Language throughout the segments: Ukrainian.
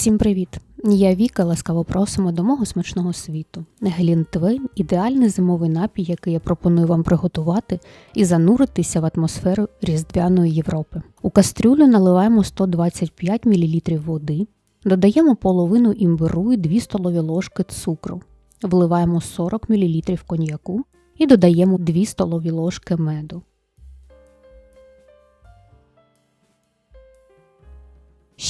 Всім привіт! Я Віка. Ласкаво просимо до мого смачного світу. Глінтвейн – ідеальний зимовий напій, який я пропоную вам приготувати і зануритися в атмосферу Різдвяної Європи. У кастрюлю наливаємо 125 мл води, додаємо половину імбиру і 2 столові ложки цукру, вливаємо 40 мл коньяку і додаємо 2 столові ложки меду.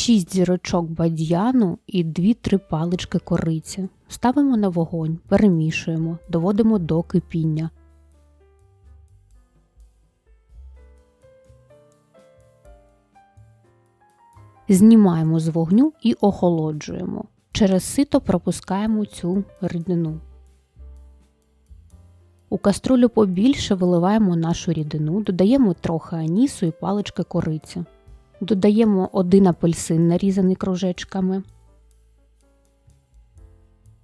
6 зірочок бадьяну і 2-3 палички кориці. Ставимо на вогонь, перемішуємо, доводимо до кипіння. Знімаємо з вогню і охолоджуємо. Через сито пропускаємо цю рідину. У каструлю побільше виливаємо нашу рідину, додаємо трохи анісу і палички кориці. Додаємо один апельсин, нарізаний кружечками.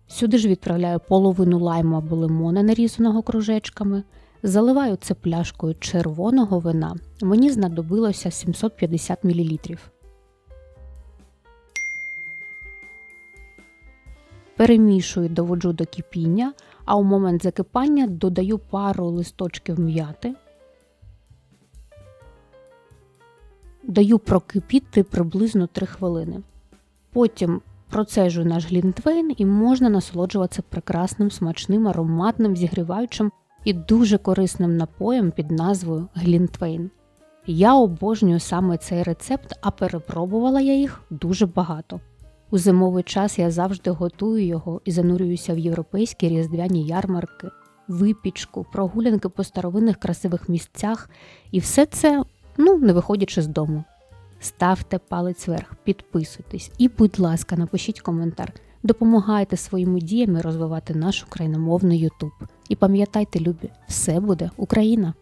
Сюди ж відправляю половину лайму або лимона, нарізаного кружечками. Заливаю це пляшкою червоного вина. Мені знадобилося 750 мл. Перемішую, доводжу до кипіння, а у момент закипання додаю пару листочків м'яти. Даю прокипіти приблизно 3 хвилини. Потім процежую наш глінтвейн і можна насолоджуватися прекрасним, смачним, ароматним, зігріваючим і дуже корисним напоєм під назвою Глінтвейн. Я обожнюю саме цей рецепт, а перепробувала я їх дуже багато. У зимовий час я завжди готую його і занурююся в європейські різдвяні ярмарки, випічку, прогулянки по старовинних красивих місцях, і все це ну, не виходячи з дому. Ставте палець вверх, підписуйтесь і, будь ласка, напишіть коментар. Допомагайте своїми діями розвивати наш україномовний Ютуб. І пам'ятайте, любі, все буде Україна!